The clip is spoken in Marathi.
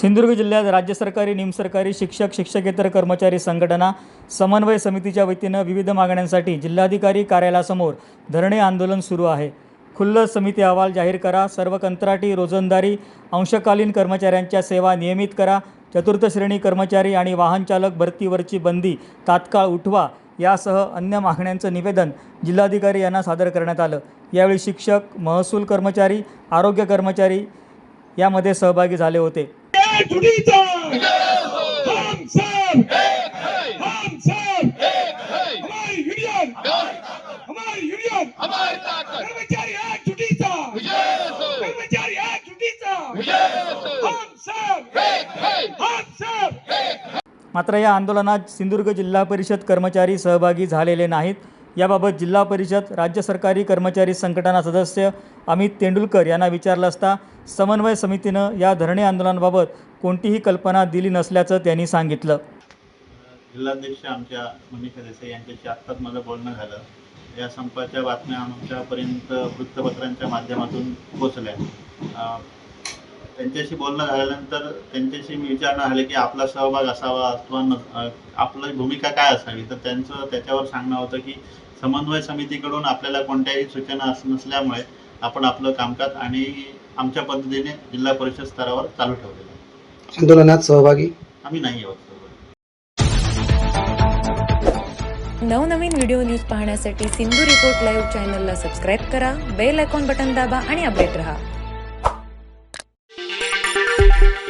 सिंधुदुर्ग जिल्ह्यात राज्य सरकारी निमसरकारी शिक्षक शिक्षकेतर कर्मचारी संघटना समन्वय समितीच्या वतीनं विविध मागण्यांसाठी जिल्हाधिकारी कार्यालयासमोर धरणे आंदोलन सुरू आहे. खुल्ल समिती अहवाल जाहीर करा सर्व कंत्राटी रोजंदारी अंशकालीन कर्मचाऱ्यांच्या सेवा नियमित करा चतुर्थ श्रेणी कर्मचारी आणि वाहनचालक भरतीवरची बंदी तात्काळ उठवा यासह अन्य मागण्यांचं निवेदन जिल्हाधिकारी यांना सादर करण्यात आलं. यावेळी शिक्षक महसूल कर्मचारी आरोग्य कर्मचारी यामध्ये सहभागी झाले होते. चुकीचा हम सब हम सब हमारी यूनियन हमारी यूनियन कर्मचारी चुकीचा कर्मचारी चुकीचा हम सब हम सब मात्र या आंदोलनात सिंधुदुर्ग जिल्हा परिषद कर्मचारी सहभागी झालेले नाहीत. याबाबत जिल्हा परिषद राज्य सरकारी कर्मचारी संघटना सदस्य अमित तेंडुलकर यांना विचारलं असता समन्वय समितीनं या धरणे आंदोलनाबाबत कोणतीही कल्पना दिली नसल्याचं त्यांनी सांगितलं. जिल्हाध्यक्ष आमच्या मनीषा देसाई यांच्याशी आत्ताच माझं बोलणं झालं. या संपाच्या बातम्या आमच्यापर्यंत वृत्तपत्रांच्या माध्यमातून पोचल्या त्यांच्याशी बोलणं झाल्यानंतर त्यांच्याशी मी विचारणं झाले की आपला सहभाग असावा अं, आपली भूमिका काय असावी तर त्यांचं त्याच्यावर सांगणं होतं की समन्वय समितीकडून आपल्याला कोणत्याही सूचना अस नसल्यामुळे आपण आपलं कामकाज आणि आमच्या पद्धतीने जिल्हा परिषद स्तरावर चालू ठेवलेलं आहे. आंदोलनात सहभागी आम्ही नाही आहोत. नवनवीन व्हिडिओ न्यूज पाहण्यासाठी सिंधू रिपोर्ट लाईव्ह चॅनलला सबस्क्राईब करा बेल आयकॉन बटन दाबा आणि अपडेट रहा thank you